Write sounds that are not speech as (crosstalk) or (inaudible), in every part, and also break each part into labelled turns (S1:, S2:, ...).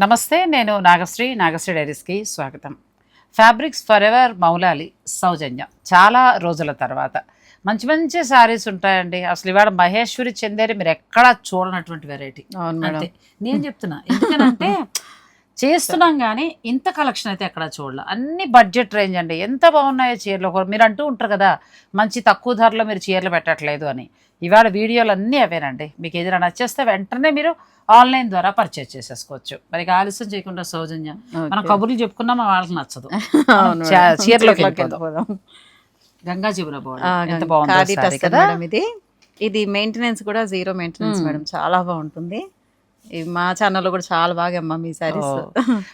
S1: నమస్తే నేను నాగశ్రీ నాగశ్రీ డైరీస్కి స్వాగతం. Fabrics for ever Moulali Soujanya. చాలా రోజుల తర్వాత. మంచి మంచి శారీస్ ఉంటాయండి. అసలు ఇవాళ మహేశ్వరి చందేరి మీరు ఎక్కడా చూడనటువంటి వెరైటీ. అంతే. నేను చెప్తున్నా ఎందుకనంటే చేస్తున్నాం కానీ ఇంత కలెక్షన్ అయితే ఎక్కడ చూడాలి. అన్ని బడ్జెట్ రేంజ్ అండి. ఎంత బాగున్నాయో చీరలు ఒక- మీరు అంటూ ఉంటారు కదా మంచి తక్కువ ధరలో మీరు చీరలు పెట్టట్లేదు అని. ఇవాళ వీడియోలు అన్నీ అవేనండి. మీకు ఏదైనా నచ్చేస్తే వెంటనే మీరు ఆన్లైన్ ద్వారా పర్చేస్ చేసేసుకోవచ్చు. మరి ఆలస్యం చేయకుండా సౌజన్య మనం కబుర్లు చెప్పుకున్నా మా వాళ్ళకి నచ్చదు. చీరలోకి. గంగా జీవన
S2: మేడం ఇది? ఇది మెయింటెనెన్స్ కూడా జీరో మెయింటెనెన్స్ మేడం. చాలా బాగుంటుంది. మా ఛానల్లో కూడా చాలా బాగా అమ్మా మీ సారీస్.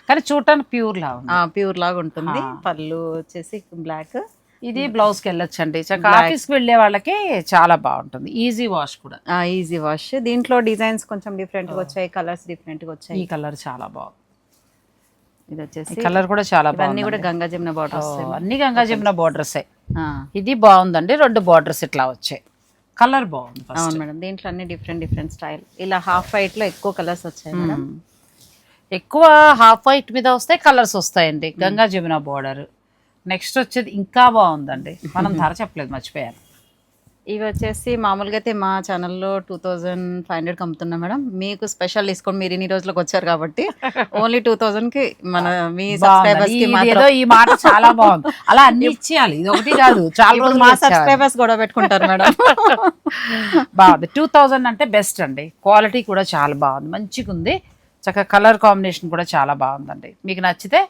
S1: కానీ చూడటానికి ప్యూర్ లా ఉంది.
S2: ప్యూర్ లాగా ఉంటుంది. పళ్ళు వచ్చేసి బ్లాక్
S1: ఇది బ్లౌజ్కి చక్కగా
S2: Black.
S1: ఆఫీస్కి వెళ్ళే వాళ్ళకి చాలా బాగుంటుంది. ఈజీ వాష్ కూడా.
S2: ఈజీ వాష్ దీంట్లో డిజైన్స్ కొంచెం డిఫరెంట్గా వచ్చాయి కలర్స్ డిఫరెంట్గా
S1: ఈ
S2: వచ్చాయి
S1: కలర్ చాలా బాగుంది
S2: ఇది వచ్చేసి
S1: ఈ కలర్ కూడా చాలా బాగుంది
S2: కూడా గంగా జమున బార్డర్ వస్తాయి
S1: అన్ని గంగా జమున బోర్డర్స్ ఇది బాగుందండి. రెండు బోర్డర్స్ ఇట్లా వచ్చాయి. కలర్ బాగుంది.
S2: అవును మేడం. దీంట్లో అన్ని డిఫరెంట్ డిఫరెంట్ స్టైల్ ఇలా హాఫ్ వైట్లో ఎక్కువ కలర్స్ వచ్చాయి మేడం.
S1: ఎక్కువ హాఫ్ వైట్ మీద వస్తాయి కలర్స్ వస్తాయండి. గంగా జమున బోర్డర్ నెక్స్ట్ వచ్చేది ఇంకా బాగుందండి. మనం ధర చెప్పలేదు మర్చిపోయాను.
S2: ఇవి వచ్చేసి మామూలుగా అయితే మా ఛానల్లో టూ థౌజండ్ ఫైవ్ హండ్రెడ్కి అమ్ముతున్నాం మేడం. మీకు స్పెషల్ డిస్కౌంట్ మీరు ఇన్ని రోజులకు వచ్చారు కాబట్టి (laughs) ఓన్లీ టూ కి మన మీ సబ్స్క్రైబర్స్
S1: ఏదో ఈ మాట చాలా బాగుంది. అలా అన్ని ఇచ్చేయాలి. ఇది ఒకటి కాదు. చాలా
S2: మా. సబ్స్క్రైబర్స్ కూడా పెట్టుకుంటారు మేడం. (laughs)
S1: బాగుంది. టూ థౌజండ్ అంటే బెస్ట్ అండి. క్వాలిటీ కూడా చాలా బాగుంది. మంచిగా ఉంది చక్కగా కలర్ కాంబినేషన్ కూడా చాలా బాగుందండి. మీకు నచ్చితే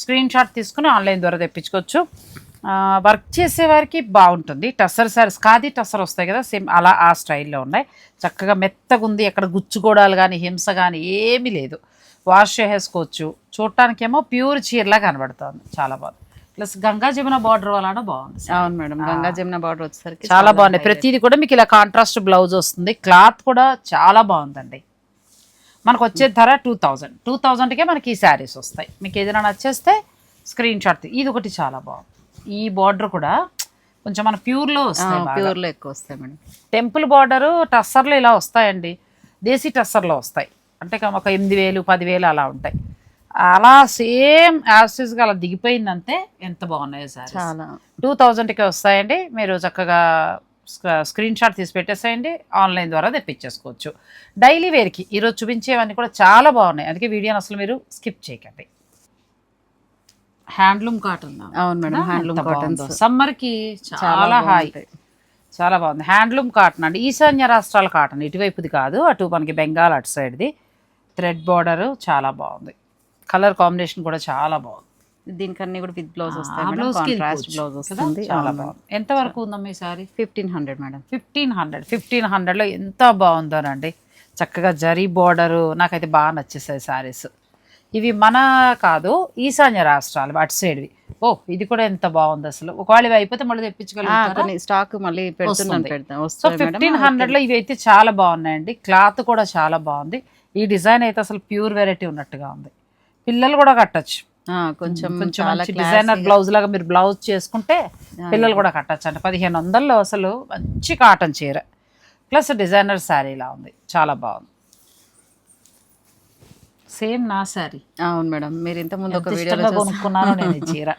S1: స్క్రీన్ షాట్ తీసుకుని ఆన్లైన్ ద్వారా తెప్పించుకోవచ్చు. వర్క్ చేసే వారికి బాగుంటుంది. టస్సర్ సారీస్ ఖాదీ టస్సర్ వస్తాయి కదా సేమ్ అలా ఆ స్టైల్లో ఉన్నాయి. చక్కగా మెత్తగా ఉంది ఎక్కడ గుచ్చుకోవడాలు కానీ హింస కానీ ఏమీ లేదు. వాష్ చేసేసుకోవచ్చు. చూడటానికేమో ప్యూర్ చీరలా కనబడుతుంది. చాలా బాగుంది. ప్లస్ గంగా జమున బార్డర్ వలన బాగుంది
S2: అవును మేడం గంగా జమున బార్డర్ వచ్చేసరికి
S1: చాలా బాగున్నాయి ప్రతిదీ కూడా మీకు ఇలా కాంట్రాస్ట్ బ్లౌజ్ వస్తుంది. క్లాత్ కూడా చాలా బాగుందండి. మనకు వచ్చే ధర టూ థౌజండ్ టూ థౌజండ్కే మనకి ఈ శారీస్ వస్తాయి. మీకు ఏదైనా నచ్చేస్తే స్క్రీన్ షాట్ ఇది ఒకటి చాలా బాగుంది. ఈ బార్డర్ కూడా కొంచెం మన ప్యూర్లో వస్తాయి బాగా.
S2: ప్యూర్లో ఎక్కువ వస్తాయి మేడం.
S1: టెంపుల్ బార్డరు టస్సర్లు ఇలా వస్తాయండి. దేశీ టస్సర్లో వస్తాయి. అంటే ఒక- ఎనిమిది వేలు పదివేలు అలా ఉంటాయి. అలా సేమ్ యాసిస్గా అలా దిగిపోయిందంటే ఎంత బాగున్నాయో సార్
S2: చాలా.
S1: టూ థౌజండ్కి వస్తాయండి. మీరు చక్కగా స్క్రీన్ షాట్ తీసి పెట్టేసేయండి ఆన్లైన్ ద్వారా తెప్పించేసుకోవచ్చు. డైలీ వేర్కి ఈరోజు చూపించేవన్నీ కూడా చాలా బాగున్నాయి. అందుకే వీడియోని అసలు మీరు స్కిప్ చేయకండి. హ్యాండ్లూమ్ కాటన్
S2: అవును మేడం హ్యాండ్లూమ్ కాటన్స్.
S1: సమ్మర్కి చాలా హాయ్ చాలా బాగుంది. హ్యాండ్లూమ్ కాటన్ అండి. ఈశాన్య రాష్ట్రాల కాటన్. ఇటువైపుది కాదు అటు మనకి బెంగాల్ అటు సైడ్ది. థ్రెడ్ బార్డర్ చాలా బాగుంది. కలర్ కాంబినేషన్ కూడా చాలా బాగుంది.
S2: దీనికన్నీ కూడా విత్ బ్లౌజ్ వస్తాయి కాంట్రాస్ట్ బ్లౌజ్? వస్తుంది.
S1: చాలా బాగుంది. ఎంత వరకు ఉందమ్మా ఈ sari?
S2: Fifteen hundred madam.
S1: Fifteen hundred. Fifteen హండ్రెడ్లో ఎంత బాగుందోనండి. చక్కగా జరీ బోర్డరు నాకైతే బాగా నచ్చేసాయి శారీస్ ఇవి మన కాదు ఈశాన్య రాష్ట్రాలు అటు సైడ్వి. ఓ ఇది కూడా ఎంత బాగుంది అసలు. ఒకవేళ ఇవి అయిపోతే మళ్ళీ
S2: కొన్ని స్టాక్ మళ్ళీ పెడుతున్నాను
S1: సో ఫిఫ్టీన్ హండ్రెడ్లో ఇవి అయితే చాలా బాగున్నాయండి. క్లాత్ కూడా చాలా బాగుంది. ఈ డిజైన్ అయితే అసలు ప్యూర్ వెరైటీ ఉన్నట్టుగా ఉంది. పిల్లలు కూడా కట్టచ్చు.
S2: కొంచెం
S1: కొంచెం
S2: చాలా
S1: మంచి డిజైనర్ బ్లౌజ్ లాగా మీరు బ్లౌజ్ చేసుకుంటే పిల్లలు కూడా కట్టచ్చు అండి. పదిహేను వందల్లో అసలు మంచి కాటన్ చీర. ప్లస్ డిజైనర్ శారీ లా ఉంది. చాలా బాగుంది. సేమ్ నా శారీ.
S2: అవును మేడం. మీరు ఇంత ముందు ఒక వీడియోలో
S1: కొనుక్కున్నాను నేను ఈ చీర.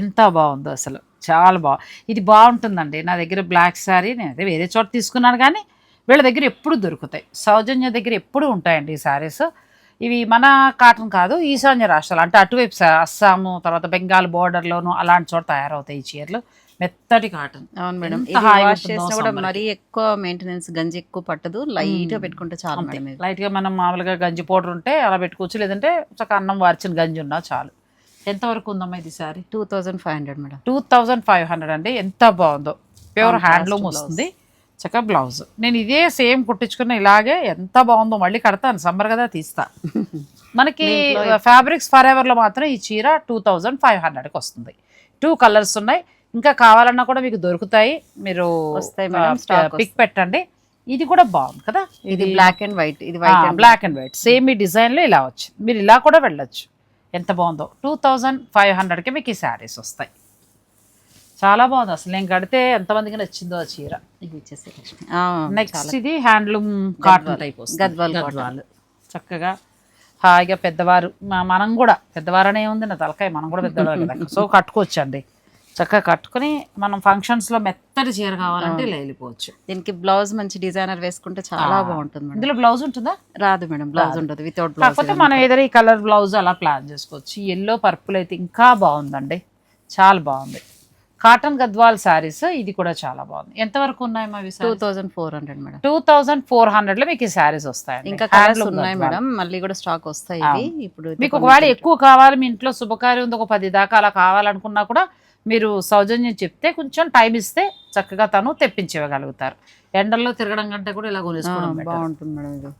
S1: ఎంత బాగుందో అసలు. చాలా బాగుంది ఇది బాగుంటుందండి. నా దగ్గర బ్లాక్ శారీ నేను అదే వేరే చోట తీసుకున్నాను కానీ వీళ్ళ దగ్గర ఎప్పుడు దొరుకుతాయి. సౌజన్య దగ్గర ఎప్పుడు ఉంటాయండి ఈ శారీస్. ఇవి మన కాటన్ కాదు ఈశాన్య రాష్ట్రాలు. అంటే అటువైపు అస్సాము తర్వాత బెంగాల్ బోర్డర్లోను అలాంటి చోట తయారవుతాయి ఈ చీరలు. మెత్తటి కాటన్.
S2: అవును మేడం.
S1: ఎంత
S2: వాష్ చేసినా కూడా. మరీ ఎక్కువ మెయింటెనెన్స్ గంజి ఎక్కువ పట్టదు. లైట్గా పెట్టుకుంటే చాలు మేడం ఇది.
S1: లైట్గా మనం మామూలుగా గంజి పౌడర్ ఉంటే అలా పెట్టుకోవచ్చు. లేదంటే చక్కగా అన్నం వార్చిన గంజి ఉన్నా చాలు. ఎంతవరకు ఉందమ్మా ఇది sari?
S2: Two thousand five hundred madam.
S1: Two thousand five hundred అండి. ఎంత బాగుందో. Pure handloom. వస్తుంది. చక్కగా బ్లౌజ్. నేను ఇదే సేమ్ కుట్టించుకున్న ఇలాగే ఎంత బాగుందో మళ్ళీ కడతాను. సమ్మర్ కదా తీస్తా. (laughs) మనకి ఫ్యాబ్రిక్స్ ఫర్ ఎవర్లో మాత్రం ఈ చీర టూ థౌజండ్ ఫైవ్ హండ్రెడ్కి వస్తుంది. టూ కలర్స్ ఉన్నాయి. ఇంకా కావాలన్నా కూడా మీకు దొరుకుతాయి. మీరు పిక్ పెట్టండి. ఇది కూడా బాగుంది కదా?
S2: ఇది బ్లాక్ అండ్ వైట్ ఇది white
S1: black and white same ఈ డిజైన్లో ఇలా వచ్చింది మీరు ఇలా కూడా వెళ్ళొచ్చు. ఎంత బాగుందో. టూ థౌజండ్ ఫైవ్ హండ్రెడ్కి మీకు ఈ శారీస్ వస్తాయి. చాలా బాగుంది. అసలు నేను కడితే ఎంతమందికి నచ్చిందో ఆ చీర. నెక్స్ట్ ఇది హ్యాండ్లూమ్ కాటన్ టైప్ వస్తుంది.
S2: గద్వాల్
S1: గద్వాల్. చక్కగా హాయిగా పెద్దవారు మనం కూడా పెద్దవారనే ఉంది నా తలకాయ మనం కూడా పెద్దవారు కదా. (laughs) సో కట్టుకోవచ్చు అండి చక్కగా కట్టుకుని మనం functions లో మెత్తటి చీర కావాలంటే ఇలా వెళ్ళిపోవచ్చు
S2: దీనికి బ్లౌజ్ మంచి డిజైనర్ వేసుకుంటే చాలా బాగుంటుంది
S1: ఇందులో బ్లౌజ్ ఉంటుందా?
S2: రాదు మేడం బ్లౌజ్ ఉండదు వితౌట్ బ్లౌజ్
S1: కాకపోతే మనం ఏదైనా ఈ కలర్ బ్లౌజ్ అలా ప్లాన్ చేసుకోవచ్చు. ఎల్లో పర్పుల్ అయితే ఇంకా బాగుందండి. చాలా బాగుంది. కాటన్ గద్వాల్ శారీస్ ఇది కూడా చాలా బాగుంది. ఎంతవరకు ఉన్నాయి మా
S2: two thousand four hundred madam.
S1: Two thousand four హండ్రెడ్లో మీకు ఈ శారీస్ వస్తాయండి.
S2: ఇంకా కలర్స్ ఉన్నాయి. మేడం. మళ్ళీ కూడా స్టాక్ వస్తాయి ఇప్పుడు
S1: మీకు ఒకవేళ ఎక్కువ కావాలి మీ ఇంట్లో శుభకార్యం ఉంది ఒక పది దాకా అలా కావాలనుకున్నా కూడా మీరు సౌజన్యం చెప్తే కొంచెం టైం ఇస్తే చక్కగా తను తెప్పించివ్వగలుగుతారు. ఎండల్లో తిరగడం కంటే కూడా ఇలా కొనేసుకోవడం.
S2: బాగుంటుంది మేడం ఇది.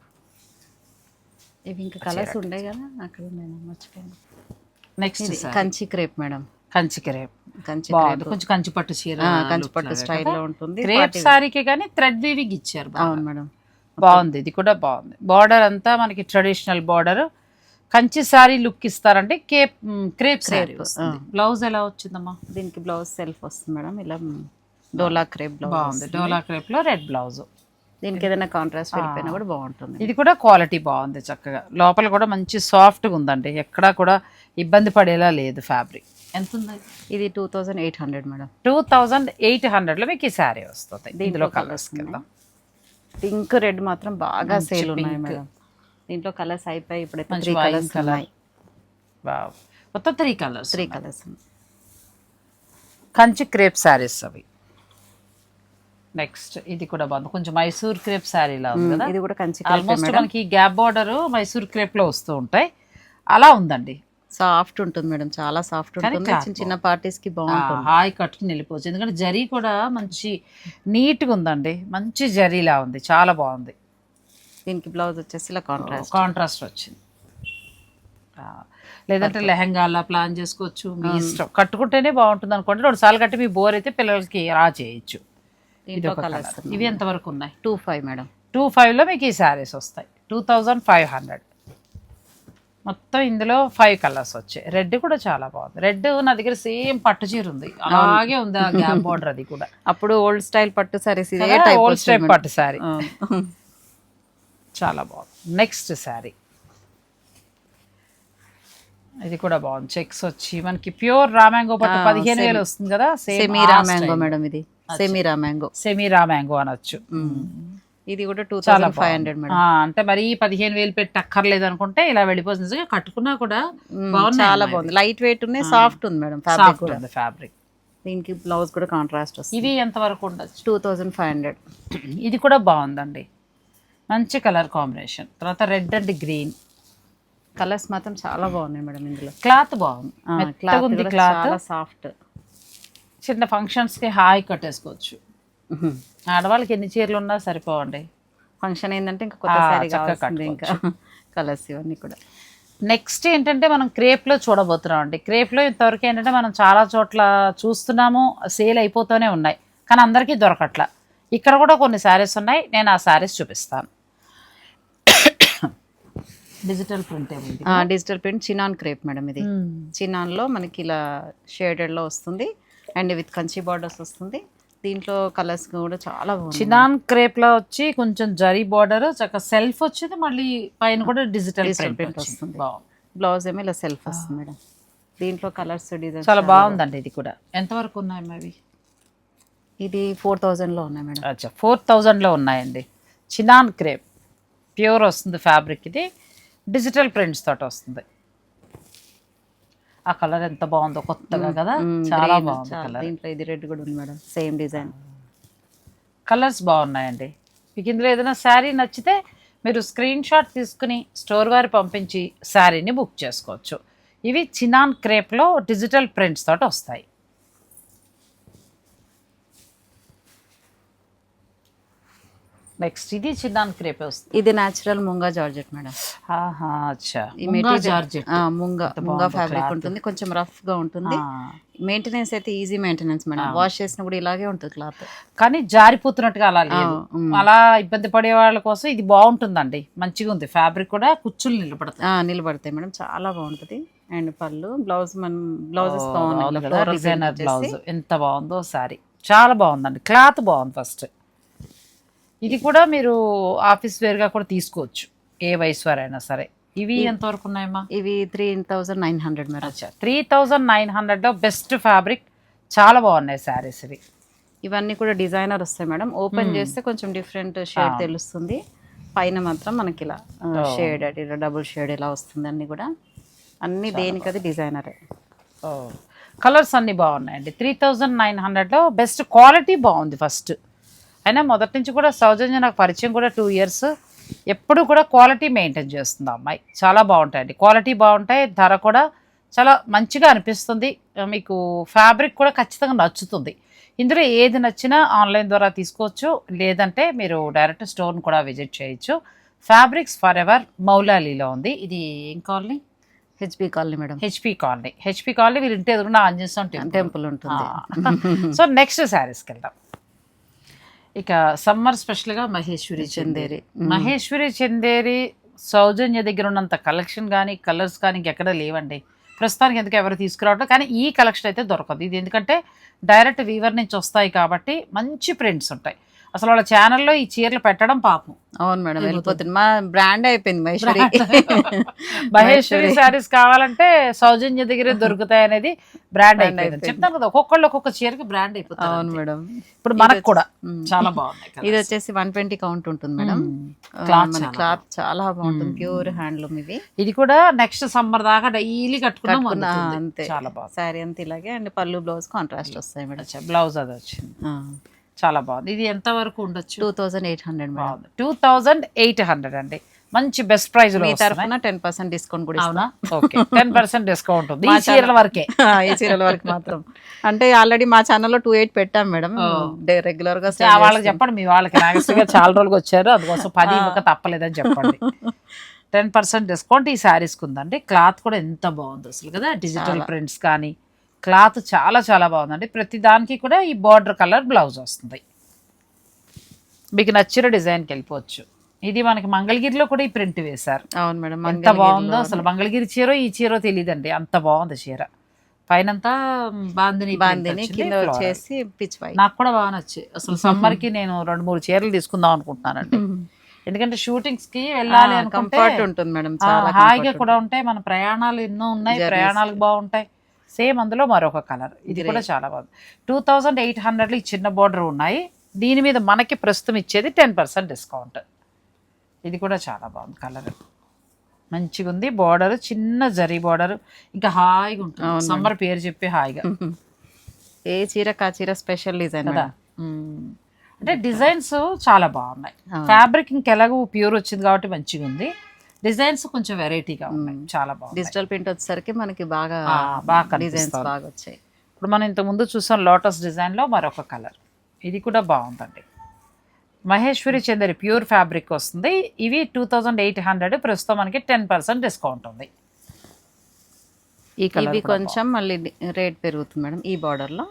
S2: ఇవి ఇంకా కలర్స్ ఉండే కదా అక్కడ ఉన్నాయి మర్చిపోయాను.
S1: Next
S2: Kanchi crepe madam.
S1: Kanchi crepe
S2: Kanchi
S1: బాగుంది. కొంచెం కంచి పట్టు చీర
S2: కంచి పట్టు స్టైల్లో. ఉంటుంది.
S1: క్రేప్ సారీకి కానీ థ్రెడ్ వీవింగ్ ఇచ్చారు.
S2: అవును మేడం.
S1: బాగుంది. ఇది కూడా బాగుంది. బార్డర్ అంతా మనకి traditional border Kanchi sari look ఇస్తారంటే కేప్ క్రేప్ సారీ బ్లౌజ్ ఎలా వచ్చిందమ్మా?
S2: దీనికి బ్లౌజ్ సెల్ఫ్ వస్తుంది మేడం. ఇలా డోలా క్రేప్ బ్లౌజ్
S1: బాగుంది. డోలా క్రేప్లో రెడ్ బ్లౌజ్
S2: దీనికి ఏదైనా కాంట్రాస్ట్ వెళ్ళిపోయినా కూడా బాగుంటుంది.
S1: ఇది కూడా క్వాలిటీ బాగుంది చక్కగా. లోపల కూడా మంచి సాఫ్ట్గా ఉందండి. ఎక్కడా కూడా ఇబ్బంది పడేలా లేదు ఫ్యాబ్రిక్ ఎంత ఉంది
S2: ఇది two thousand eight hundred madam.
S1: Two thousand eight హండ్రెడ్లో మీకు ఈ శారీ వస్తుంది. దీంట్లో కలర్స్ కింద.
S2: పింక్ రెడ్ మాత్రం బాగా సేల్ ఉన్నాయి మేడం. దీంట్లో కలర్స్ అయిపోయి ఇప్పుడైతే
S1: మంచి
S2: త్రీ కలర్స్. ఉన్నాయి.
S1: మొత్తం three colours
S2: three colours
S1: Kanchi crepe saris అవి. నెక్స్ట్ ఇది కూడా బాగుంది. కొంచెం మైసూర్ క్రేప్ శారీ లా ఉంది కదా?
S2: ఇది కూడా కంచి
S1: ఆల్మోస్ట్ మనకి గ్యాప్ బార్డర్ మైసూర్ క్రేప్లో వస్తూ ఉంటాయి. అలా ఉందండి.
S2: సాఫ్ట్ ఉంటుంది మేడం చాలా సాఫ్ట్ ఉంటుంది. చిన్న చిన్న
S1: పార్టీస్కి
S2: బాగుంటుంది.
S1: హాయి కట్టుకుని వెళ్ళిపోవచ్చు. ఎందుకంటే జరీ కూడా మంచి నీట్గా ఉందండి. మంచి జరీలా ఉంది. చాలా బాగుంది.
S2: దీనికి బ్లౌజ్ వచ్చేసి ఇలా కాంట్రాస్ట్
S1: కాంట్రాస్ట్ వచ్చింది. లేదంటే లెహంగా అలా ప్లాన్ చేసుకోవచ్చు. మీ ఇష్టం. కట్టుకుంటేనే బాగుంటుంది అనుకోండి. రెండు సార్లు కట్టి మీ బోర్ అయితే పిల్లలకి రా చేయొచ్చు. ఇవి ఎంతవరకు ఉన్నాయి?
S2: టూ ఫైవ్ మేడం
S1: టూ ఫైవ్లో మీకు ఈ శారీస్ వస్తాయి. టూ థౌజండ్ ఫైవ్ హండ్రెడ్ మొత్తం ఇందులో ఫైవ్ కలర్స్ వచ్చాయి. రెడ్ కూడా చాలా బాగుంది. రెడ్ నా దగ్గర సేమ్ పట్టు చీర ఉంది. అలాగే ఉంది ఆ గ్యాప్ బార్డర్ అది కూడా.
S2: అప్పుడు ఓల్డ్ స్టైల్ పట్టు టైప్
S1: ఓల్డ్ స్టైప్ పట్టు శారీ చాలా బాగుంది. నెక్స్ట్ శారీ ఇది కూడా బాగుంది. చెక్స్ వచ్చి మనకి ప్యూర్ రామాంగో పట్టు పదిహేను వేలు వస్తుంది కదా సేమ్
S2: సెమీరా మ్యాంగో మేడం ఇది. సెమీరా మ్యాంగో
S1: సెమీ రామాంగో అనొచ్చు.
S2: ఇది కూడా two thousand five hundred madam.
S1: అంటే మరి పదిహేను వేలు పెట్టి అక్కర్లేదు అనుకుంటే ఇలా వెళ్ళిపోతుంది కట్టుకున్నా కూడా
S2: చాలా బాగుంది. లైట్ వెయిట్ ఉన్నాయి సాఫ్ట్ ఉంది మేడం ఫ్యాబ్రిక్ కూడా.
S1: ఉంది ఫ్యాబ్రిక్
S2: దీనికి బ్లౌజ్ కూడా కాంట్రాస్ట్ వస్తుంది.
S1: ఇవి ఎంతవరకు ఉండొచ్చు?
S2: టూ థౌజండ్ ఫైవ్ హండ్రెడ్
S1: ఇది కూడా బాగుందండి. మంచి కలర్ కాంబినేషన్ తర్వాత రెడ్ అండ్ గ్రీన్
S2: కలర్స్ మాత్రం చాలా బాగున్నాయి మేడం ఇందులో.
S1: క్లాత్ బాగుంది.
S2: క్లాత్
S1: ఉంది క్లాత్
S2: సాఫ్ట్
S1: చిన్న functions కి హాయి కట్టేసుకోవచ్చు. ఆడవాళ్ళకి ఎన్ని చీరలు ఉన్నా సరిపోవండి.
S2: ఫంక్షన్ ఏంటంటే ఇంకా కొత్త
S1: చక్కగా
S2: కావాల్సింది ఇంకా కలర్స్ ఇవన్నీ కూడా.
S1: నెక్స్ట్ ఏంటంటే మనం క్రేప్లో చూడబోతున్నాం అండి క్రేప్లో ఇంతవరకు ఏంటంటే మనం చాలా చోట్ల చూస్తున్నాము సేల్ అయిపోతూనే ఉన్నాయి. కానీ అందరికీ దొరకట్ల. ఇక్కడ కూడా కొన్ని శారీస్ ఉన్నాయి నేను ఆ శారీస్ చూపిస్తాను. Digital print
S2: digital print chinon crepe madam ఇది. చినాన్లో మనకి ఇలా షేడెడ్లో వస్తుంది. అండ్ విత్ కంచి బార్డర్స్ వస్తుంది. దీంట్లో కలర్స్ కూడా చాలా బాగుంది
S1: చినాన్ క్రేప్లో వచ్చి కొంచెం జరీ బార్డర్ చక్కగా సెల్ఫ్ వచ్చింది మళ్ళీ పైన కూడా డిజిటల్ ప్రింట్ వస్తుంది.
S2: బ్లౌజ్ ఏమో ఇలా సెల్ఫ్ వస్తుంది మేడం. దీంట్లో కలర్స్ డిజైన్
S1: చాలా బాగుందండి ఇది కూడా. ఎంతవరకు ఉన్నాయి అవి
S2: ఇది ఫోర్ థౌజండ్లో ఉన్నాయి మేడం.
S1: అచ్చా ఫోర్ థౌజండ్లో ఉన్నాయండి. Chinon crepe. ప్యూర్ వస్తుంది ఫ్యాబ్రిక్ ఇది. డిజిటల్ ప్రింట్స్ తోటి వస్తుంది. ఆ కలర్ ఎంత బాగుందో కొత్తగా కదా. చాలా బాగుంది. కలర్.
S2: దీంట్లో ఇది రెడ్ కూడా ఉంది మేడం సేమ్ డిజైన్.
S1: కలర్స్ బాగున్నాయండి. మీకు ఇందులో ఏదైనా శారీ నచ్చితే మీరు స్క్రీన్ షాట్ తీసుకుని స్టోర్ వారి పంపించి శారీని బుక్ చేసుకోవచ్చు. ఇవి చినాన్ క్రేప్లో డిజిటల్ ప్రింట్స్ తోటి వస్తాయి. నెక్స్ట్ ఇది చిన్నాన్ క్రేపే వస్తుంది.
S2: ఇది న్యాచురల్ ముంగా జార్జెట్ మేడం.
S1: ఆహా అచ్చా.
S2: ఈ material
S1: georgette.
S2: Munga munga fabric ఉంటుంది కొంచెం రఫ్గా ఉంటుంది. మెయింటెనెన్స్ అయితే ఈజీ మెయింటెనెన్స్ మేడం. వాష్ చేసినా కూడా ఇలాగే ఉంటుంది క్లాత్.
S1: కానీ జారిపోతున్నట్టుగా అలా లేదు. అలా ఇబ్బంది పడే వాళ్ళ కోసం ఇది బాగుంటుందండి. మంచిగా ఉంది. ఫ్యాబ్రిక్ కూడా కుచ్చులు నిలబడతాయి.
S2: నిలబడతాయి మేడం. చాలా బాగుంటుంది. అండ్ పళ్ళు బ్లౌజ్ మనం బ్లౌజెస్ బాగున్నాయి
S1: బ్లౌజ్ ఎంత బాగుందో సారీ. చాలా బాగుందండి. క్లాత్ బాగుంది ఫస్ట్ ఇది కూడా మీరు ఆఫీస్ వేర్గా కూడా తీసుకోవచ్చు. ఏ వయసు వారైనా సరే. ఇవి ఎంత వరకు ఉన్నాయమ్మా?
S2: ఇవి three thousand nine hundred madam.
S1: Three thousand nine హండ్రెడ్లో బెస్ట్ ఫ్యాబ్రిక్. చాలా బాగున్నాయి శారీస్ ఇవి.
S2: ఇవన్నీ కూడా డిజైనర్ వస్తాయి మేడం. ఓపెన్ చేస్తే కొంచెం డిఫరెంట్ షేడ్ తెలుస్తుంది. పైన మాత్రం మనకి ఇలా షేడ్ ఇలా డబుల్ షేడ్ ఇలా వస్తుంది అన్ని కూడా. అన్ని దేనికది డిజైనరే.
S1: కలర్స్ అన్నీ బాగున్నాయండి. త్రీ థౌజండ్ నైన్ హండ్రెడ్లో బెస్ట్ క్వాలిటీ బాగుంది ఫస్ట్. అయినా మొదటి నుంచి కూడా సౌజన్య నాకు పరిచయం కూడా టూ ఇయర్స్ ఎప్పుడు కూడా క్వాలిటీ మెయింటైన్ చేస్తుంది అమ్మాయి. చాలా బాగుంటాయండి. క్వాలిటీ బాగుంటాయి ధర కూడా చాలా మంచిగా అనిపిస్తుంది. మీకు ఫ్యాబ్రిక్ కూడా ఖచ్చితంగా నచ్చుతుంది. ఇందులో ఏది నచ్చినా ఆన్లైన్ ద్వారా తీసుకోవచ్చు. లేదంటే మీరు డైరెక్ట్ స్టోర్ని కూడా విజిట్ చేయొచ్చు. ఫ్యాబ్రిక్స్ ఫర్ ఎవర్ మౌలాలీలో ఉంది. ఇది ఏం colony?
S2: HB colony madam.
S1: HP colony. HP colony వీళ్ళు ఇంటి ఎదురున్న ఆంజనేయ టెంపుల్
S2: ఉంటుంది.
S1: సో నెక్స్ట్ శారీస్కి వెళ్దాం. ఇక సమ్మర్ స్పెషల్గా మహేశ్వరి చందేరి. మహేశ్వరి చందేరి సౌజన్య దగ్గర ఉన్నంత కలెక్షన్ కానీ కలర్స్ కానీ ఇంకెక్కడ లేవండి. ప్రస్తుతానికి ఎందుకు ఎవరు తీసుకురావట్లేదు కానీ ఈ కలెక్షన్ అయితే దొరకదు. ఇది ఎందుకంటే డైరెక్ట్ వీవర్ నుంచి వస్తాయి కాబట్టి మంచి ప్రింట్స్ ఉంటాయి. అసలు వాళ్ళ ఛానల్లో ఈ చీరలు పెట్టడం పాపం.
S2: అవును మేడం వెళ్ళిపోతుంది. మా బ్రాండ్ అయిపోయింది మహేశ్వరి. (laughs)
S1: మహేశ్వరి శారీస్ కావాలంటే సౌజన్య దగ్గర దొరుకుతాయి అనేది బ్రాండ్ అయిపోయింది. చెప్తాను కదా ఒక్కొక్కళ్ళు ఒక్కొక్క చీరకి బ్రాండ్ అయిపోతుంది
S2: అవును మేడం.
S1: ఇప్పుడు మనకు కూడా చాలా కదా.
S2: ఇది వచ్చేసి వన్ ట్వంటీ కౌంట్ ఉంటుంది మేడం. క్లాత్ చాలా బాగుంటుంది. ప్యూర్ హ్యాండ్లూమ్ ఇవి
S1: ఇది. కూడా నెక్స్ట్ సమ్మర్ దాకా డైలీ కట్టుకున్నాం.
S2: అంతే.
S1: చాలా బాగుంది.
S2: శారీ అంతా ఇలాగే అండ్ పళ్ళు బ్లౌజ్ కాంట్రాస్ట్ వస్తాయి మేడం.
S1: బ్లౌజ్ అది వచ్చింది. చాలా బాగుంది. ఇది ఎంత వరకు ఉండొచ్చు?
S2: టూ థౌజండ్ ఎయిట్ హండ్రెడ్
S1: బాగుంది. టూ థౌజండ్ ఎయిట్ హండ్రెడ్ అండి. మంచి బెస్ట్ ప్రైస్
S2: మీ తరఫున టెన్ పర్సెంట్ డిస్కౌంట్ కూడా
S1: అవునా? ఓకే. టెన్ పర్సెంట్ డిస్కౌంట్ ఉంది. ఈ చీరల వరకే. (laughs)
S2: ఈ చీరల వరకు మాత్రం. అంటే ఆల్రెడీ మా ఛానల్లో టూ ఎయిట్ పెట్టాం మేడం.
S1: రెగ్యులర్గా వాళ్ళకి చెప్పండి. మీ వాళ్ళకి నాగస్గా (laughs) చాలా రోజులుగా వచ్చారు. అందుకోసం పది ఇవ్వక తప్పలేదని చెప్పండి. టెన్ పర్సెంట్ డిస్కౌంట్ ఈ శారీస్కి ఉందండి క్లాత్ కూడా ఎంత బాగుంది అసలు కదా. డిజిటల్ ప్రింట్స్ కానీ క్లాత్ చాలా చాలా బాగుందండి. ప్రతి దానికి కూడా ఈ బార్డర్ కలర్ బ్లౌజ్ వస్తుంది. మీకు నచ్చిన డిజైన్కి వెళ్ళిపోవచ్చు. ఇది మనకి మంగళగిరిలో కూడా ఈ ప్రింట్ వేశారు.
S2: అవును మేడం
S1: ఎంత బాగుందో అసలు మంగళగిరి చీరో ఈ చీరో తెలియదండి. అంత బాగుంది చీర. పైనంతా బాందిని
S2: బాందిని కింద. వచ్చేసి పిచ్
S1: నాకు కూడా బాగా నచ్చాయి. అసలు (laughs) సమ్మర్కి నేను రెండు మూడు చీరలు తీసుకుందాం అనుకుంటున్నానండి. (laughs) ఎందుకంటే షూటింగ్స్కి వెళ్ళాలి
S2: కంఫర్ట్ ఉంటుంది మేడం
S1: హాయిగా కూడా ఉంటాయి. మన ప్రయాణాలు ఎన్నో ఉన్నాయి ప్రయాణాలకు బాగుంటాయి. సేమ్ అందులో మరొక కలర్. ఇది కూడా చాలా బాగుంది. టూ థౌజండ్ ఎయిట్ హండ్రెడ్లో ఈ చిన్న బార్డర్ ఉన్నాయి. దీని మీద మనకి ప్రస్తుతం ఇచ్చేది టెన్ పర్సెంట్ డిస్కౌంట్. ఇది కూడా చాలా బాగుంది కలర్. మంచిగా ఉంది బార్డర్ చిన్న జరీ బార్డర్. ఇంకా హాయిగా ఉంటుంది. సమ్మర్ పేరు చెప్పి హాయిగా.
S2: ఏ చీర కా చీర స్పెషల్ డిజైన్
S1: కదా. అంటే డిజైన్స్ చాలా బాగున్నాయి. ఫ్యాబ్రిక్ ఇంకెలాగో ప్యూర్ వచ్చింది కాబట్టి మంచిగా ఉంది డిజైన్స్ కొంచెం వెరైటీగా ఉన్నాయి. చాలా బాగుంది
S2: డిజిటల్ ప్రింట్ వచ్చేసరికి మనకి బాగా
S1: బాగా
S2: డిజైన్స్ బాగా వచ్చాయి.
S1: ఇప్పుడు మనం ఇంత ముందు చూసాం లోటస్ డిజైన్లో మరొక కలర్. ఇది కూడా బాగుందండి. మహేశ్వరి చందరి ప్యూర్ ఫ్యాబ్రిక్ వస్తుంది. ఇవి టూ థౌజండ్ ఎయిట్ హండ్రెడ్ ప్రస్తుతం మనకి టెన్ పర్సెంట్ డిస్కౌంట్ ఉంది.
S2: ఇవి కొంచెం మళ్ళీ రేట్ పెరుగుతుంది మేడం ఈ బార్డర్లో.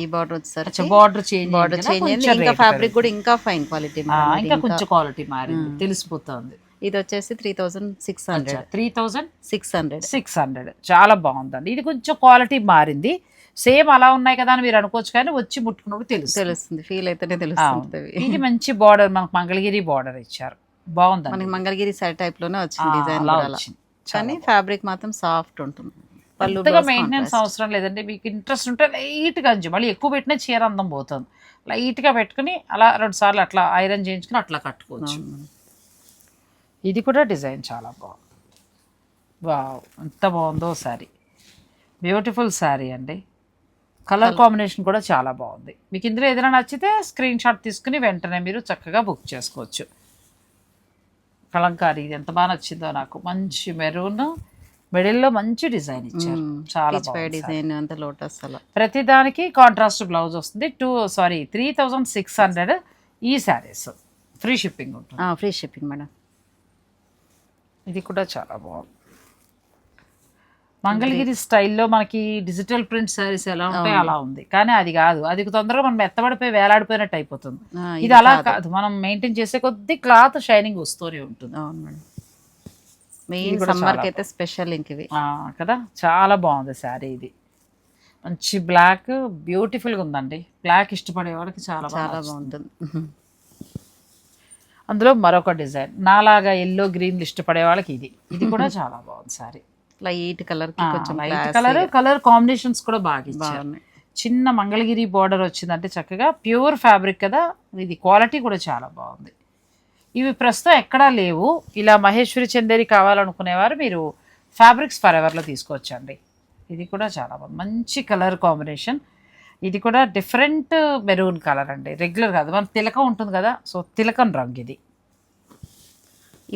S2: ఈ బార్డర్ వచ్చేసరికి
S1: బార్డర్ చేంజ్
S2: బార్డర్ చేంజ్ ఇంకా ఫ్యాబ్రిక్ కూడా ఇంకా ఫైన్ క్వాలిటీ
S1: ఇంకా కొంచెం క్వాలిటీ మారింది. తెలిసిపోతుంది.
S2: ఇది వచ్చేసి three thousand six hundred.
S1: Three thousand
S2: six hundred.
S1: Six hundred. చాలా బాగుందండి. ఇది కొంచెం క్వాలిటీ మారింది. సేమ్ అలా ఉన్నాయి కదా అని మీరు అనుకోవచ్చు కానీ వచ్చి ముట్టుకున్నప్పుడు తెలుసు
S2: తెలుస్తుంది. ఫీల్ అయితేనే తెలుస్తుంది.
S1: ఇది మంచి బార్డర్ మనకు మంగళగిరి బార్డర్ ఇచ్చారు. బాగుందండి.
S2: మనకి మంగళగిరి సైడ్ టైప్లోనే వచ్చింది. డిజైన్. కానీ ఫ్యాబ్రిక్ మాత్రం సాఫ్ట్ ఉంటుంది. blouse
S1: maintenance. అవసరం లేదండి. మీకు ఇంట్రెస్ట్ ఉంటే లైట్గా అంచు. మళ్ళీ ఎక్కువ పెట్టినా చీర అందం పోతుంది. లైట్గా పెట్టుకుని అలా రెండు సార్లు అట్లా ఐరన్ చేయించుకుని అట్లా కట్టుకోవచ్చు. ఇది కూడా డిజైన్ చాలా బాగుంది. వావ్ ఎంత బాగుందో శారీ. బ్యూటిఫుల్ శారీ అండి. కలర్ కాంబినేషన్ కూడా చాలా బాగుంది. మీకు ఇందులో ఏదైనా నచ్చితే స్క్రీన్ షాట్ తీసుకుని వెంటనే మీరు చక్కగా బుక్ చేసుకోవచ్చు. కలంకారీ ఇది ఎంత బాగా నచ్చిందో నాకు. మంచి మెరూన్ మిడిల్లో మంచి డిజైన్ ఇచ్చారు. చాలా.
S2: డిజైన్ అంత లోటస్ అలా.
S1: ప్రతి దానికి కాంట్రాస్ట్ బ్లౌజ్ వస్తుంది. Two sari three thousand six hundred ఈ శారీస్. ఫ్రీ షిప్పింగ్ ఉంటుంది.
S2: ఫ్రీ షిప్పింగ్ మేడం
S1: ఇది కూడా చాలా బాగుంది. మంగళగిరి స్టైల్లో మనకి డిజిటల్ ప్రింట్ శారీస్ ఎలా ఉంటాయి అలా ఉంది. కానీ అది కాదు. అది తొందరగా మనం మెత్తబడిపోయి వేలాడిపోయినట్టు అయిపోతుంది. ఇది అలా కాదు. మనం మెయింటైన్ చేసే కొద్దీ క్లాత్ షైనింగ్ వస్తూనే ఉంటుంది.
S2: అవును మేడం. మెయిన్ సమ్మర్కి అయితే స్పెషల్ ఇంక ఇవి.
S1: కదా? చాలా బాగుంది శారీ ఇది. మంచి బ్లాక్ బ్యూటిఫుల్గా ఉందండి. బ్లాక్ ఇష్టపడే వాళ్ళకి చాలా
S2: చాలా. బాగుంటుంది.
S1: అందులో మరొక డిజైన్. నాలాగా ఎల్లో గ్రీన్ ఇష్టపడే వాళ్ళకి ఇది. ఇది కూడా (laughs) చాలా బాగుంది సారీ.
S2: లైట్ కలర్ కొంచెం
S1: లైట్ కలర్ కలర్ కాంబినేషన్స్ కూడా బాగా ఇచ్చారు. చిన్న మంగళగిరి బార్డర్ వచ్చిందంటే చక్కగా ప్యూర్ ఫ్యాబ్రిక్ కదా ఇది క్వాలిటీ కూడా చాలా బాగుంది. ఇవి ప్రస్తుతం ఎక్కడా లేవు. ఇలా మహేశ్వరి చందేరి కావాలనుకునేవారు మీరు ఫ్యాబ్రిక్స్ ఫర్ ఎవర్లో తీసుకోవచ్చండి ఇది కూడా చాలా బాగుంది. మంచి కలర్ కాంబినేషన్. ఇది కూడా డిఫరెంట్ మెరూన్ కలర్ అండి. రెగ్యులర్ కాదు. మన తిలకం ఉంటుంది కదా సో తిలకం రంగు ఇది.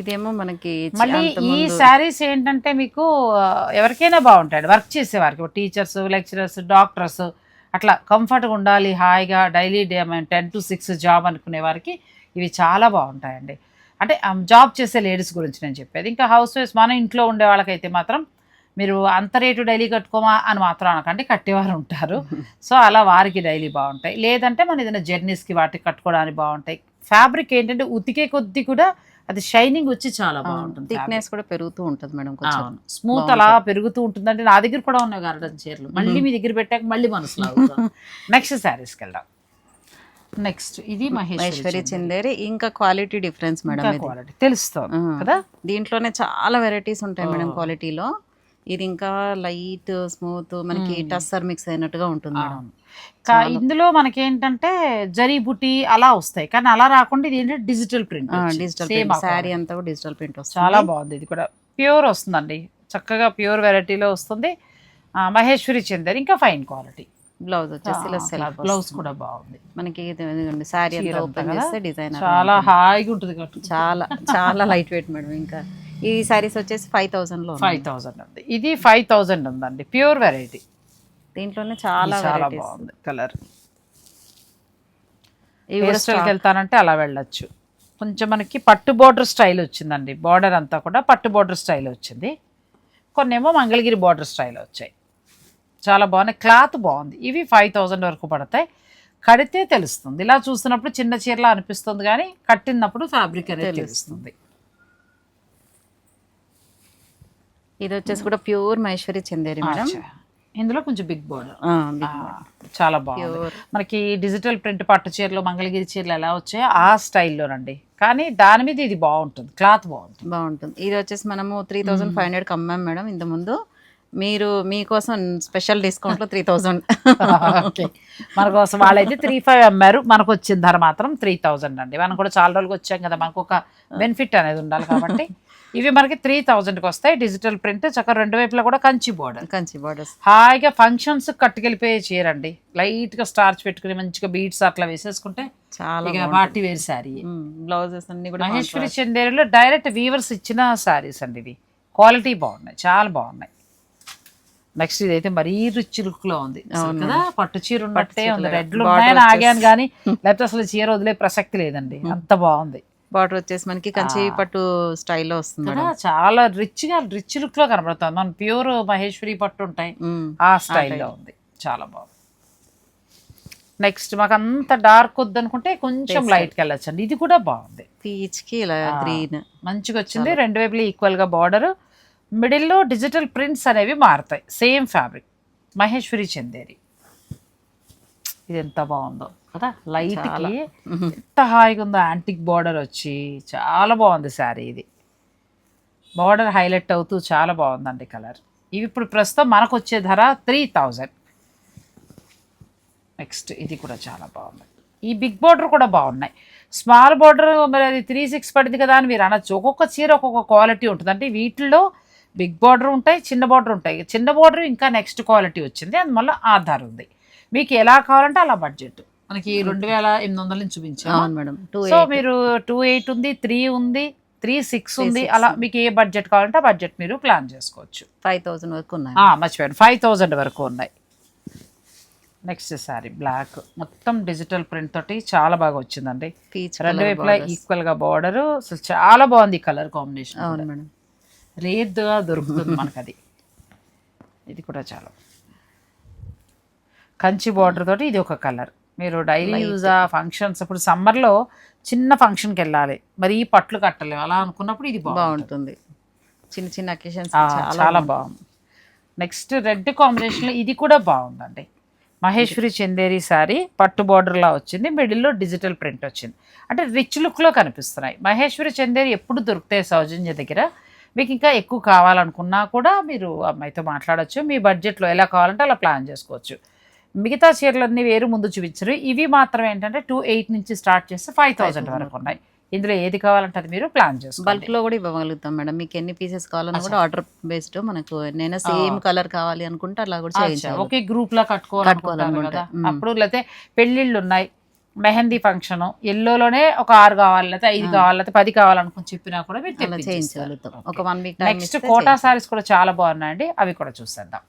S2: ఇదేమో మనకి
S1: మళ్ళీ ఈ శారీస్ ఏంటంటే మీకు ఎవరికైనా బాగుంటాయి వర్క్ చేసేవారికి టీచర్స్ లెక్చరర్స్ డాక్టర్స్ అట్లా కంఫర్ట్గా ఉండాలి హాయిగా daily day ten to six job అనుకునే వారికి ఇవి చాలా బాగుంటాయండి. అంటే జాబ్ చేసే లేడీస్ గురించి నేను చెప్పేది. ఇంకా హౌస్ వైఫ్స్ మన ఇంట్లో ఉండే వాళ్ళకైతే మాత్రం మీరు అంత రేటు డైలీ కట్టుకోమా అని మాత్రం అనకండి కట్టేవారు ఉంటారు. సో అలా వారికి డైలీ బాగుంటాయి. లేదంటే మన ఏదైనా జర్నీస్కి వాటికి కట్టుకోవడానికి బాగుంటాయి. ఫ్యాబ్రిక్ ఏంటంటే ఉతికే కొద్దీ కూడా అది షైనింగ్ వచ్చి చాలా బాగుంటుంది
S2: థిక్నెస్ కూడా పెరుగుతూ ఉంటుంది మేడం కొంచెం.
S1: స్మూత్ అలా పెరుగుతూ ఉంటుందంటే నా దగ్గర కూడా ఉన్నాయి గార్డెన్ చీరలు. మళ్ళీ మీ దగ్గర పెట్టాక మళ్ళీ మనసు నెక్స్ట్ శారీస్కి వెళ్దాం. నెక్స్ట్ ఇది మహేశ్వరి
S2: చందేరి. ఇంకా క్వాలిటీ డిఫరెన్స్ మేడం
S1: క్వాలిటీ తెలుస్తుంది. కదా?
S2: దీంట్లోనే చాలా వెరైటీస్ ఉంటాయి మేడం క్వాలిటీలో. ఇది ఇంకా లైట్ స్మూత్ మనకి టస్సర్ మిక్స్ అయినట్టుగా ఉంటుంది మేడం.
S1: ఇందులో మనకి ఏంటంటే జరీ బుట్టి అలా వస్తాయి. కానీ అలా రాకుండా ఇది ఏంటంటే డిజిటల్ ప్రింట్
S2: డిజిటల్ శారీ అంతా కూడా డిజిటల్ ప్రింట్ వస్తుంది.
S1: చాలా బాగుంది. ఇది కూడా ప్యూర్ వస్తుందండి. చక్కగా ప్యూర్ వెరైటీలో వస్తుంది. మహేశ్వరి చందర్ ఇంకా ఫైన్ క్వాలిటీ.
S2: బ్లౌజ్ వచ్చేసి
S1: బ్లౌజ్ కూడా బాగుంది.
S2: మనకి శారీ అంతా ఓపెన్ చేస్తే డిజైన్
S1: చాలా హాయిగా ఉంటుంది
S2: చాలా చాలా లైట్ వెయిట్ మేడం ఇంకా. ఈ సారీస్ వచ్చేసి ఫైవ్ థౌసండ్లో ఉన్నాయి.
S1: ఫైవ్ థౌజండ్ ఉంది. ఇది ఫైవ్ థౌజండ్ ఉందండి. ప్యూర్ వెరైటీ
S2: దీంట్లోనే చాలా
S1: చాలా. బాగుంది కలర్.
S2: కూడా
S1: హెయిర్ వెళ్తానంటే అలా వెళ్ళొచ్చు. కొంచెం మనకి పట్టు బోర్డర్ స్టైల్ వచ్చిందండి. బార్డర్ అంతా కూడా పట్టు బోర్డర్ స్టైల్ వచ్చింది. కొన్నేమో మంగళగిరి బార్డర్ స్టైల్ వచ్చాయి. చాలా బాగున్నాయి. క్లాత్ బాగుంది. ఇవి ఫైవ్ థౌజండ్ వరకు పడతాయి. కడితే తెలుస్తుంది. ఇలా చూసినప్పుడు చిన్న చీరలా అనిపిస్తుంది కానీ కట్టినప్పుడు ఫ్యాబ్రిక్ అనేది తెలుస్తుంది.
S2: ఇది వచ్చేసి కూడా ప్యూర్ మహేశ్వరి చందేరి మేడం.
S1: ఇందులో కొంచెం బిగ్ బోర్డర్
S2: big
S1: చాలా బాగుంది. మనకి డిజిటల్ ప్రింట్ పట్టు చీరలు మంగళగిరి చీరలు ఎలా వచ్చాయో ఆ స్టైల్లోనండి కానీ దాని మీద ఇది బాగుంటుంది. క్లాత్ బాగుంటుంది.
S2: బాగుంటుంది. ఇది వచ్చేసి మనము త్రీ థౌజండ్ ఫైవ్ హండ్రెడ్కి అమ్మాం మేడం ఇంత ముందు మీరు మీకోసం స్పెషల్ డిస్కౌంట్లో త్రీ థౌజండ్
S1: ఓకే. మన కోసం వాళ్ళైతే త్రీ ఫైవ్ అమ్మారు. మనకు వచ్చిన ధర మాత్రం త్రీ థౌజండ్ అండి. మనం కూడా చాలా రోజులకు వచ్చాం కదా. మనకు ఒక బెనిఫిట్ అనేది ఉండాలి కాబట్టి. ఇవి మనకి త్రీ థౌజండ్కి వస్తాయి. డిజిటల్ ప్రింట్ చక్కగా రెండు వైపులా కూడా కంచి బోర్డర్
S2: కంచి బార్డర్స్
S1: హాయిగా ఫంక్షన్స్ కట్టుకెళ్ళిపోయే చీరండి. లైట్గా స్టార్చ్ పెట్టుకుని మంచిగా బీట్స్ అట్లా వేసేసుకుంటే
S2: చాలా
S1: పార్టీ వేర్ శారీ
S2: బ్లౌజెస్ అన్ని కూడా
S1: మహేశ్వరి చందేరిలో డైరెక్ట్ వీవర్స్ ఇచ్చిన శారీస్ అండి ఇవి. క్వాలిటీ బాగున్నాయి. చాలా బాగున్నాయి. నెక్స్ట్ ఇదైతే మరీ రిచ్ లుక్లో ఉంది. కదా? పట్టు చీర ఉన్నట్టే ఉంది. రెడ్లు ఉన్నాయని ఆగాను కానీ లేకపోతే అసలు చీర వదిలే ప్రసక్తి లేదండి. అంత బాగుంది.
S2: బార్డర్ వచ్చేసి మనకి కంచి పట్టు స్టైల్లో వస్తుంది
S1: కదా చాలా రిచ్గా రిచ్ లుక్లో కనబడుతుంది. మన ప్యూర్ మహేశ్వరి పట్టు ఉంటాయి. ఆ స్టైల్లో ఉంది. చాలా బాగుంది. నెక్స్ట్ మాకు అంత డార్క్ వద్దనుకుంటే కొంచెం లైట్కి వెళ్ళొచ్చండి. ఇది కూడా బాగుంది.
S2: పీచ్కి ఇలా గ్రీన్
S1: మంచిగా వచ్చింది. రెండు వైపులు ఈక్వల్గా బార్డర్ మిడిల్లో డిజిటల్ ప్రింట్స్ అనేవి మారుతాయి. Same fabric Maheshwari Chanderi. ఇది ఎంత బాగుందో కదా? లైట్కి ఎంత హాయిగా ఉందో యాంటిక్ బార్డర్ వచ్చి చాలా బాగుంది శారీ ఇది. బార్డర్ హైలైట్ అవుతూ చాలా బాగుందండి కలర్ ఇవి ఇప్పుడు ప్రస్తుతం మనకు వచ్చే ధర త్రీ థౌజండ్ నెక్స్ట్ ఇది కూడా చాలా బాగుంది. ఈ బిగ్ బార్డర్ కూడా బాగున్నాయి. స్మాల్ బార్డర్ మరి అది త్రీ సిక్స్ పడింది కదా అని మీరు అనొచ్చు. ఒక్కొక్క చీర ఒక్కొక్క క్వాలిటీ ఉంటుంది అంటే వీటిల్లో బిగ్ బార్డర్ ఉంటాయి చిన్న బార్డర్ ఉంటాయి. చిన్న బార్డర్ ఇంకా నెక్స్ట్ క్వాలిటీ వచ్చింది. అందువల్ల ఆధార్ ఉంది. మీకు ఎలా కావాలంటే అలా బడ్జెట్. మనకి రెండు వేల ఎనిమిది వందల నుంచి చూపించాము.
S2: అవును మేడం. టూ
S1: సో మీరు టూ ఎయిట్ ఉంది త్రీ ఉంది త్రీ సిక్స్ ఉంది అలా మీకు ఏ బడ్జెట్ కావాలంటే ఆ బడ్జెట్ మీరు ప్లాన్ చేసుకోవచ్చు.
S2: ఫైవ్ థౌసండ్ వరకు ఉన్నాయి.
S1: మర్చిపోయాను ఫైవ్ థౌజండ్ వరకు ఉన్నాయి. నెక్స్ట్ సారీ బ్లాక్ మొత్తం డిజిటల్ ప్రింట్ తోటి చాలా బాగా వచ్చిందండి. రెండు వైపులా ఈక్వల్గా బార్డర్ అసలు చాలా బాగుంది కలర్ కాంబినేషన్
S2: అవును మేడం.
S1: రేద్గా దొరుకుతుంది మనకు అది ఇది కూడా చాలా కంచి బార్డర్ తోటి ఇది ఒక కలర్ మీరు డైలీ యూజ్ ఆ ఫంక్షన్స్ ఇప్పుడు సమ్మర్లో చిన్న ఫంక్షన్కి వెళ్ళాలి. మరి ఈ పట్లు కట్టలేము. అలా అనుకున్నప్పుడు ఇది
S2: బాగుంటుంది. చిన్న చిన్న అకేషన్స్
S1: చాలా బాగుంది. నెక్స్ట్ రెడ్ కాంబినేషన్లో ఇది కూడా బాగుందండి. మహేశ్వరి చందేరి శారీ పట్టు బార్డర్లా వచ్చింది. మిడిల్లో డిజిటల్ ప్రింట్ వచ్చింది. అంటే రిచ్ లుక్లో కనిపిస్తున్నాయి. మహేశ్వరి చందేరి ఎప్పుడు దొరుకుతాయి సౌజన్య దగ్గర మీకు ఇంకా ఎక్కువ కావాలనుకున్నా కూడా మీరు అమ్మాయితో మాట్లాడొచ్చు. మీ బడ్జెట్లో ఎలా కావాలంటే అలా ప్లాన్ చేసుకోవచ్చు. మిగతా చీరలన్నీ వేరు ముందు చూపించరు. ఇవి మాత్రం ఏంటంటే టూ ఎయిట్ నుంచి స్టార్ట్ చేస్తే ఫైవ్ థౌసండ్ వరకు ఉన్నాయి. ఇందులో ఏది కావాలంటే అది మీరు ప్లాన్ చేసుకోవాలి
S2: బల్క్లో కూడా ఇవ్వగలుగుతాం మేడం. మీకు ఎన్ని పీసెస్ కావాలన్నా కూడా ఆర్డర్ బేస్డ్ మనకు నేను సేమ్ కలర్ కావాలి అనుకుంటే అలా కూడా చేయించాలి
S1: ఒకే గ్రూప్ లా. కదా. అప్పుడు లేకపోతే పెళ్ళిళ్ళు ఉన్నాయి. మెహందీ ఫంక్షన్ ఎల్లోలోనే ఒక ఆరు కావాలి లేకపోతే ఐదు కావాలి లేకపోతే పది కావాలనుకుని చెప్పినా కూడా మీరు.
S2: చేయించగలుగుతాం. ఒక one week
S1: next Kota saris కూడా చాలా బాగున్నాయండి. అవి కూడా చూసేద్దాం.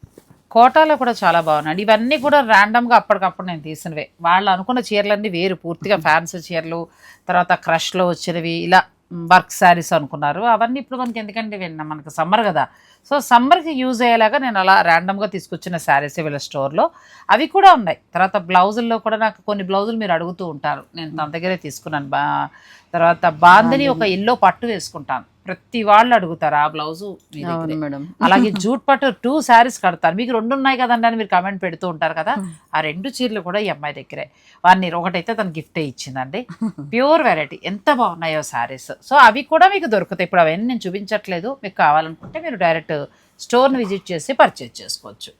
S1: కోటాలో కూడా చాలా బాగున్నాయండి ఇవన్నీ కూడా ర్యాండమ్గా అప్పటికప్పుడు నేను తీసినవే. వాళ్ళు అనుకున్న చీరలన్నీ వేరు. పూర్తిగా ఫ్యాన్సీ చీరలు తర్వాత క్రష్లో వచ్చినవి ఇలా వర్క్ శారీస్ అనుకున్నారు. అవన్నీ ఇప్పుడు మనకి ఎందుకంటే విన్నా మనకు సమ్మర్ కదా. సో సమ్మర్కి యూజ్ అయ్యేలాగా నేను అలా ర్యాండమ్గా తీసుకొచ్చిన శారీస్ వీళ్ళ స్టోర్లో అవి కూడా ఉన్నాయి. తర్వాత బ్లౌజుల్లో కూడా నాకు కొన్ని బ్లౌజులు మీరు అడుగుతూ ఉంటారు. నేను తన దగ్గరే తీసుకున్నాను. బా తర్వాత బాందని ఒక ఎల్లో పట్టు వేసుకుంటాను. ప్రతి వాళ్ళు అడుగుతారు ఆ బ్లౌజు
S2: మేడం.
S1: అలాగే జూట్ పట్టు టూ శారీస్ కడతారు. మీకు రెండు ఉన్నాయి కదండి అని మీరు కమెంట్ పెడుతూ ఉంటారు కదా ఆ రెండు చీరలు కూడా ఈ అమ్మాయి దగ్గరే. వాడిని ఒకటైతే తన గిఫ్ట్ ఇచ్చిందండి. ప్యూర్ వెరైటీ ఎంత బాగున్నాయో శారీస్. సో అవి కూడా మీకు దొరుకుతాయి. ఇప్పుడు అవన్నీ నేను చూపించట్లేదు. మీకు కావాలనుకుంటే మీరు డైరెక్ట్ స్టోర్ని విజిట్ చేసి పర్చేజ్ చేసుకోవచ్చు.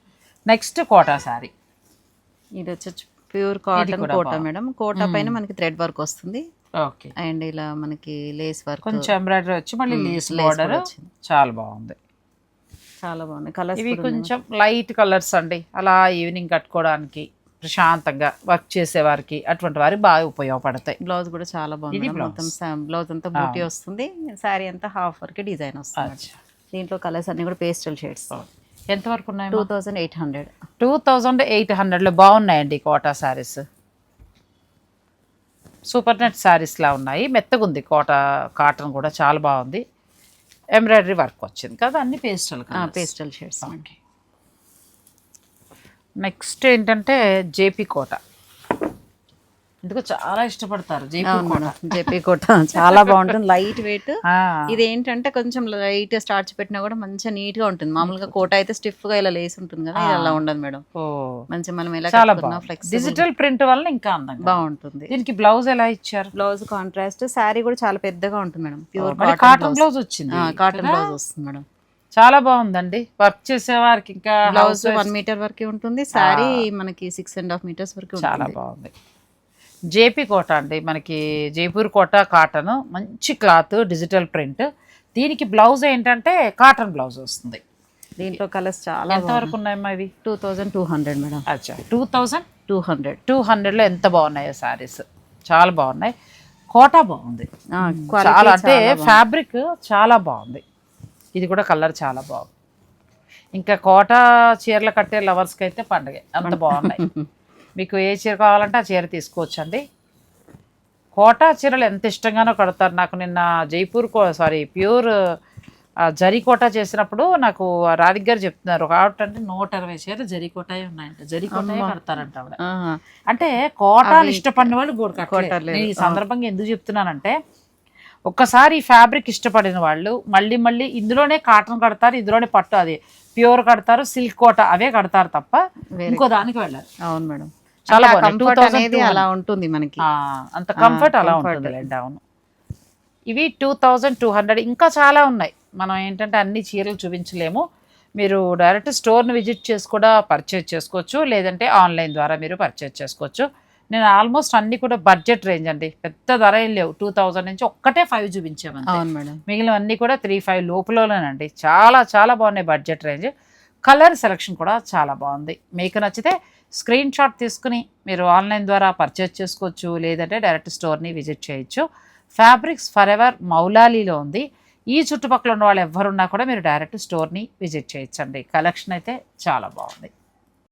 S1: నెక్స్ట్ కోటా శారీ.
S2: ఇది వచ్చి pure cotton Kota. Madam. Kota పైన మనకి థ్రెడ్ వర్క్ వస్తుంది. అండ్ ఇలా మనకి లేస్ వర్క్
S1: కొంచెం ఎంబ్రాయిడరీ వచ్చి మళ్ళీ లేస్ బార్డర్. చాలా బాగుంది.
S2: చాలా బాగుంది. కలర్స్
S1: ఇవి కొంచెం లైట్ కలర్స్ అండి. అలా ఈవినింగ్ కట్టుకోవడానికి ప్రశాంతంగా వర్క్ చేసే వారికి అటువంటి వారికి బాగా ఉపయోగపడతాయి.
S2: బ్లౌజ్ కూడా చాలా బాగుంది. మొత్తం బ్లౌజ్ అంతా బూటీ వస్తుంది. శారీ అంతా హాఫ్ వరకు డిజైన్ వస్తుంది. దీంట్లో కలర్స్ అన్ని కూడా పేస్టల్ షేడ్స్
S1: ఎంతవరకు ఉన్నాయి
S2: two thousand eight hundred
S1: two thousand eight హండ్రెడ్లో బాగున్నాయండి కోటా శారీస్ సూపర్ నెట్ శారీస్లా ఉన్నాయి. మెత్తగుంది కోటా కాటన్ కూడా చాలా బాగుంది. ఎంబ్రాయిడరీ వర్క్ వచ్చింది కదా? అన్ని పేస్టల్
S2: పేస్టల్ షేడ్స్.
S1: నెక్స్ట్ ఏంటంటే జేపీ కోట. ఎందుకో చాలా ఇష్టపడతారు. జేపీ కోట.
S2: జెపీ కోట. చాలా బాగుంటుంది. లైట్ వెయిట్ ఇది ఏంటంటే కొంచెం లైట్ స్టార్చ్ పెట్టినా కూడా మంచిగా నీట్గా ఉంటుంది. మామూలుగా కోట అయితే స్టిఫ్గా ఇలా లేసి ఉంటుంది కదా అలా ఉండదు మేడం. మంచి మనం ఎలా ఫ్లెక్సిబుల్
S1: డిజిటల్ ప్రింట్ వల్ల ఇంకా అందంగా.
S2: బాగుంటుంది.
S1: దీనికి బ్లౌజ్ ఎలా ఇచ్చారు?
S2: బ్లౌజ్ కాంట్రాస్ట్ శారీ కూడా చాలా పెద్దగా ఉంటుంది మేడం. ప్యూర్
S1: కాటన్ బ్లౌజ్ వచ్చింది
S2: కాటన్ బ్లౌజ్ వస్తుంది మేడం.
S1: చాలా బాగుందండి. వర్క్ చేసే వారికి ఇంకా
S2: బ్లౌజ్ వన్ మీటర్ వరకు ఉంటుంది. శారీ మనకి సిక్స్ అండ్ హాఫ్ మీటర్స్ వరకు
S1: చాలా బాగుంది. జేపీ కోట అండి. మనకి జైపూర్ కోట కాటన్ మంచి క్లాత్ డిజిటల్ ప్రింట్. దీనికి బ్లౌజ్ ఏంటంటే కాటన్ బ్లౌజ్ వస్తుంది.
S2: దీంట్లో కలర్స్ చాలా
S1: ఎంతవరకు ఉన్నాయమ్మా ఇవి?
S2: Two thousand two hundred madam.
S1: అచ్చా. Two thousand
S2: two hundred.
S1: Two హండ్రెడ్లో ఎంత బాగున్నాయో శారీస్? చాలా బాగున్నాయి. కోట బాగుంది. చాలా అంటే ఫ్యాబ్రిక్ చాలా బాగుంది. ఇది కూడా కలర్ చాలా బాగుంది. ఇంకా కోట చీరలు కట్టే లవర్స్కి అయితే పండగే. అంత బాగున్నాయి. (laughs) మీకు ఏ చీర కావాలంటే ఆ చీర తీసుకోవచ్చండి. కోటా చీరలు ఎంత ఇష్టంగానో కడతారు. నాకు నిన్న జైపూర్ కో సారీ ప్యూర్ ఆ, జరీ కోటా చేసినప్పుడు నాకు రాధిక్ గారు చెప్తున్నారు. ఆవిడ అంటే నూట ఇరవై చీరలు జరీ కోటాయే ఉన్నాయంట. జరీ కోటాయే కడతారంట ఆవిడ. అంటే కోటాలు ఇష్టపడిన వాళ్ళు గోడు నేను ఈ సందర్భంగా ఎందుకు చెప్తున్నానంటే ఒక్కసారి ఈ ఫ్యాబ్రిక్ ఇష్టపడిన వాళ్ళు మళ్ళీ మళ్ళీ ఇందులోనే కాటన్ కడతారు ఇందులోనే పట్టు అది ప్యూర్ కడతారు సిల్క్ కోట అవే కడతారు తప్ప ఇంకో దానికి వెళ్ళారు.
S2: అవును మేడం.
S1: చాలా
S2: చాలా
S1: బాగున్నాయి.
S2: కంఫర్ట్
S1: 2200
S2: అనేది అలా ఉంటుంది మనకి.
S1: అంత కంఫర్ట్ అలా ఉంటుంది. అవును. ఇవి టూ థౌజండ్ టూ హండ్రెడ్ ఇంకా చాలా ఉన్నాయి. మనం ఏంటంటే అన్ని చీరలు చూపించలేము. మీరు డైరెక్ట్ స్టోర్ని విజిట్ చేసి కూడా పర్చేజ్ చేసుకోవచ్చు లేదంటే ఆన్లైన్ ద్వారా మీరు పర్చేజ్ చేసుకోవచ్చు. నేను ఆల్మోస్ట్ అన్ని కూడా బడ్జెట్ రేంజ్ అండి. పెద్ద ధర ఏం లేవు. టూ థౌజండ్ నుంచి ఒక్కటే ఫైవ్ చూపించామండి
S2: అవును మేడం.
S1: మిగిలినవన్నీ కూడా త్రీ ఫైవ్ లోపలనేనండి చాలా చాలా బాగున్నాయి బడ్జెట్ రేంజ్ కలర్ సెలెక్షన్ కూడా చాలా బాగుంది. మీకు నచ్చితే స్క్రీన్ షాట్ తీసుకుని మీరు ఆన్లైన్ ద్వారా పర్చేజ్ చేసుకోవచ్చు లేదంటే డైరెక్ట్ స్టోర్ని విజిట్ చేయొచ్చు. ఫ్యాబ్రిక్స్ ఫర్ ఎవర్ మౌలాలీలో ఉంది. ఈ చుట్టుపక్కల ఉన్న వాళ్ళు ఎవరున్నా కూడా మీరు డైరెక్ట్ స్టోర్ని విజిట్ చేయొచ్చండి. కలెక్షన్ అయితే చాలా బాగుంది.